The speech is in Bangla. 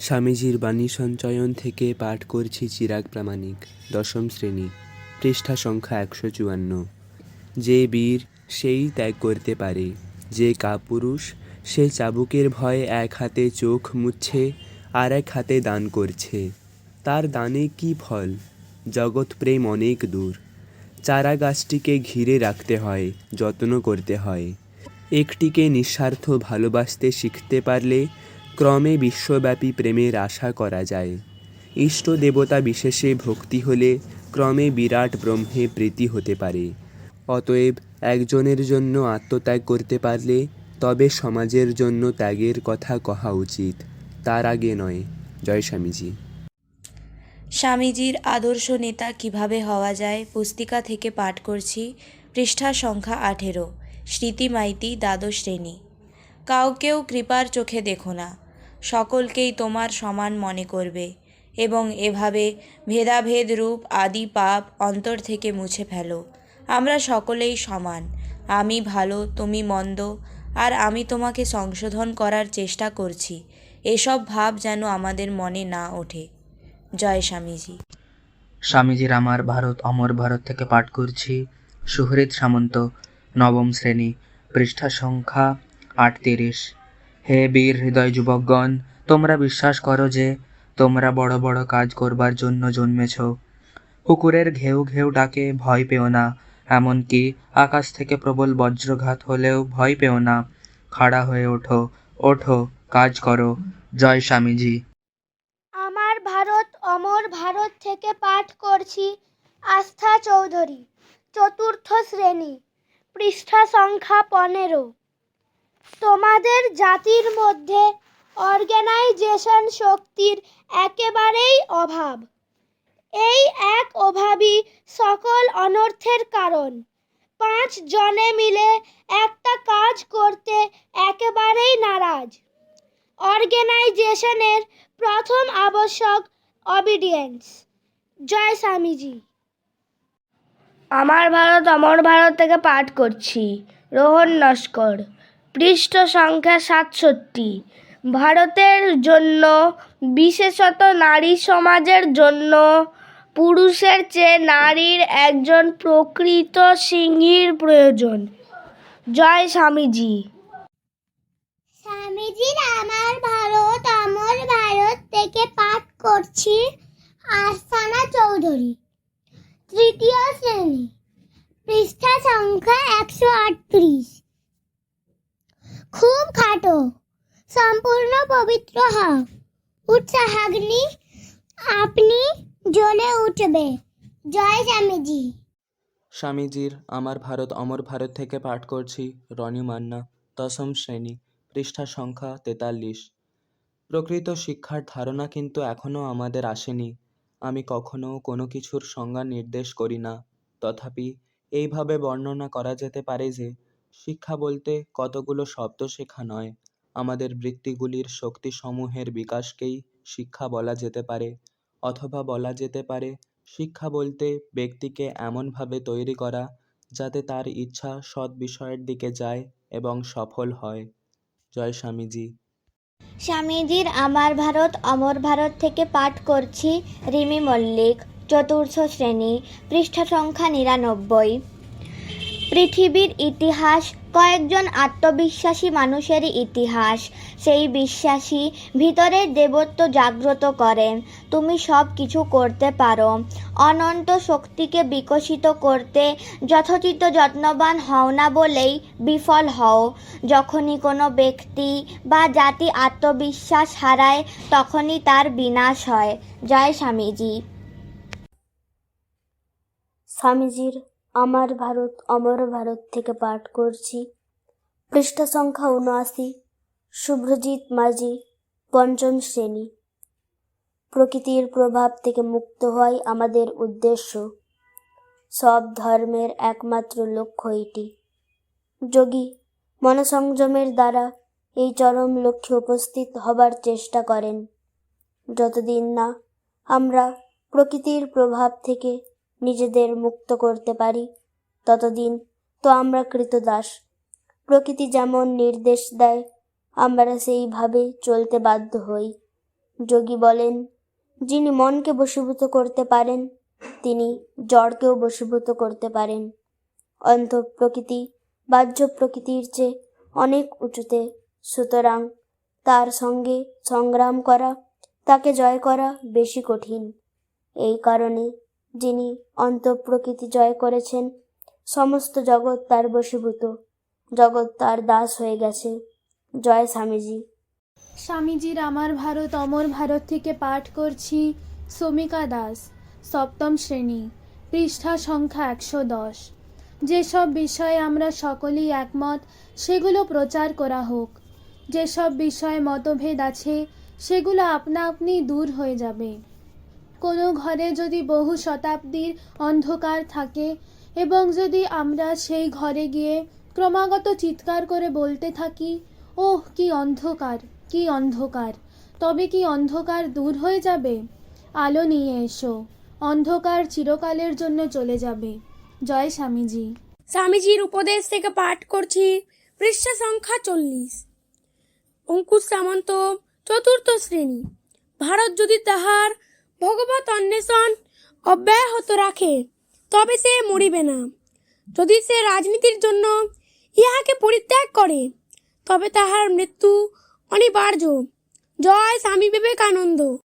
স্বামীজির বাণী সঞ্চয়ন থেকে পাঠ করছি চিরাগ প্রামাণিক, দশম শ্রেণি, পৃষ্ঠা সংখ্যা একশো চুয়ান্ন। যে বীর সেই ত্যাগ করতে পারে, যে কাপুরুষ সে চাবুকের ভয়ে এক হাতে চোখ মুছছে আর এক হাতে দান করছে। তার দানে কি ফল? জগৎ প্রেম অনেক দূর। চারা গাছটিকে ঘিরে রাখতে হয়, যত্ন করতে হয়। একটিকে নিঃস্বার্থ ভালোবাসতে শিখতে পারলে ক্রমে বিশ্বব্যাপী প্রেমের আশা করা যায়। ইষ্ট দেবতা বিশেষে ভক্তি হলে ক্রমে বিরাট ব্রহ্মে প্রীতি হতে পারে। অতএব একজনের জন্য আত্মত্যাগ করতে পারলে তবে সমাজের জন্য ত্যাগের কথা কহা উচিত। তার আগে নয়। জয় স্বামীজি। স্বামীজির আদর্শ নেতা কীভাবে হওয়া যায় পুস্তিকা থেকে পাঠ করছি পৃষ্ঠা সংখ্যা আঠেরো। স্মৃতি মাইতি দ্বাদশ শ্রেণি। কাউকেও কৃপার চোখে দেখো না। সকলকেই তোমার সমান মনে করবে এবং এভাবে ভেদাভেদ রূপ আদি পাপ অন্তর থেকে মুছে ফেলো। আমরা সকলেই সমান। আমি ভালো, তুমি মন্দ, আর আমি তোমাকে সংশোধন করার চেষ্টা করছি। এসব ভাব যেন আমাদের মনে না ওঠে। জয় স্বামীজি। স্বামীজির আমার ভারত, অমর ভারত থেকে পাঠ করছি। সুহৃদ সামন্ত, নবম শ্রেণি, পৃষ্ঠা সংখ্যা আটত্রিশ। হে বীর হৃদয় যুবকগণ, তোমরা বিশ্বাস করো যে, তোমরা বড় বড় কাজ করবার জন্য জন্মেছ। কুকুরের ঘেউ ঘেউ ডাকে, ভয় পেও না। এমনকি আকাশ থেকে প্রবল বজ্রঘাত হলেও ভয় পেও না। খাড়া হয়ে ওঠো ওঠো, কাজ করো। জয় স্বামীজি। আমার ভারত, অমর ভারত থেকে পাঠ করছি আস্থা চৌধুরী, চতুর্থ শ্রেণি, পৃষ্ঠা সংখ্যা পনেরো। তোমাদের জাতির মধ্যে অর্গানাইজেশন শক্তির একেবারেই অভাব। এই এক অভাবই সকল অনর্থের কারণ। পাঁচ জনে মিলে একটা কাজ করতে একেবারেই নারাজ। অর্গানাইজেশনের প্রথম আবশ্যক অবিডিয়েন্স জয় স্বামীজি। আমার ভারত, অমর ভারত থেকে পাঠ করছি। রোহন নস্কর। পৃষ্ঠ সংখ্যা সাতষট্টি। ভারতের জন্য, বিশেষত নারী সমাজের জন্য, পুরুষের চেয়ে নারীর একজন প্রকৃত সিংহীর প্রয়োজন। জয় স্বামীজি। স্বামীজির আমার ভারত আমার ভারত থেকে পাঠ করছি আরসানা চৌধুরী, তৃতীয় শ্রেণি, পৃষ্ঠা সংখ্যা একশো আটত্রিশ। খুব খাটো সম্পূর্ণ পবিত্র হও উৎসাহাগ্নি, আপনি জ্বলে উঠবে। জয় স্বামীজি। স্বামীজির আমার ভারত অমর ভারত থেকে পাঠ করছি রনি মান্না, দশম শ্রেণি পৃষ্ঠা সংখ্যা তেতাল্লিশ। প্রকৃত শিক্ষার ধারণা কিন্তু এখনও আমাদের আসেনি। আমি কখনো কোনো কিছুর সংজ্ঞা নির্দেশ করি না। তথাপি এইভাবে বর্ণনা করা যেতে পারে যে শিক্ষা বলতে কতগুলো শব্দ শেখা নয়। আমাদের বৃত্তিগুলির শক্তিসমূহের বিকাশকেই শিক্ষা বলা যেতে পারে, অথবা বলা যেতে পারে শিক্ষা বলতে ব্যক্তিকে এমনভাবে তৈরি করা যাতে তার ইচ্ছা সৎ বিষয়ের দিকে যায় এবং সফল হয়। জয় স্বামীজি। স্বামীজির আমার ভারত, অমর ভারত থেকে পাঠ করছি রিমি মল্লিক, চতুর্থ শ্রেণি, পৃষ্ঠা সংখ্যা নিরানব্বই। পৃথিবীর ইতিহাস কয়েকজন আত্মবিশ্বাসী মানুষেরই ইতিহাস। সেই বিশ্বাসী ভিতরের দেবত্ব জাগ্রত করেন তুমি সব কিছু করতে পারো। অনন্ত শক্তিকে বিকশিত করতে যথোচিত যত্নবান হও না বলেই বিফল হও। যখনই কোনো ব্যক্তি বা জাতি আত্মবিশ্বাস হারায়, তখনই তার বিনাশ হয়। জয় স্বামীজি। স্বামীজির আমার ভারত, অমর ভারত থেকে পাঠ করছি। পৃষ্ঠা সংখ্যা উনআশি, শুভ্রজিৎ মাঝি, পঞ্চম শ্রেণি। প্রকৃতির প্রভাব থেকে মুক্ত হওয়াই আমাদের উদ্দেশ্য। সব ধর্মের একমাত্র লক্ষ্য এটি। যোগী, মনসংযমের দ্বারা এই চরম লক্ষ্যে উপস্থিত হবার চেষ্টা করেন। যতদিন না আমরা প্রকৃতির প্রভাব থেকে নিজেদের মুক্ত করতে পারি। ততদিন তো আমরা কৃতদাস। প্রকৃতি যেমন নির্দেশ দেয়, আমরা সেইভাবে চলতে বাধ্য হই। যোগী বলেন, যিনি মনকে বশীভূত করতে পারেন, তিনি জড়কেও বশীভূত করতে পারেন। অন্ধ প্রকৃতি, বাহ্য প্রকৃতির চেয়ে অনেক উঁচুতে। সুতরাং তার সঙ্গে সংগ্রাম করা, তাকে জয় করা বেশি কঠিন। এই কারণে যিনি অন্তঃপ্রকৃতি জয় করেছেন, সমস্ত জগৎ তার বশীভূত। জগৎ তার দাস হয়ে গেছে। জয় স্বামীজি। স্বামীজির আমার ভারত, অমর ভারত থেকে পাঠ করছি সমিকা দাস, সপ্তম শ্রেণি, পৃষ্ঠা সংখ্যা একশো দশ। যেসব বিষয়ে আমরা সকলেই একমত, সেগুলো প্রচার করা হোক। যেসব বিষয়ে মতভেদ আছে, সেগুলো আপনা আপনি দূর হয়ে যাবে। কোনো ঘরে যদি বহু শতাব্দীর অন্ধকার থাকে এবং যদি আমরা সেই ঘরে গিয়ে ক্রমাগত চিৎকার করে বলতে থাকি, ওহ, কি অন্ধকার কি অন্ধকার, তবে কি অন্ধকার দূর হয়ে যাবে? আলো নিয়ে এসো, অন্ধকার চিরকালের জন্য চলে যাবে। জয় স্বামীজি। স্বামীজির উপদেশ থেকে পাঠ করছি পৃষ্ঠা সংখ্যা চল্লিশ। অঙ্কুশ সামন্ত চতুর্থ শ্রেণি। ভারত যদি তাহার ভগবত অন্বেষণ অব্যাহত রাখে, তবে সে মরিবে না। যদি সে রাজনীতির জন্য ইহাকে পরিত্যাগ করে, তবে তাহার মৃত্যু অনিবার্য। জয় স্বামী বিবেকানন্দ।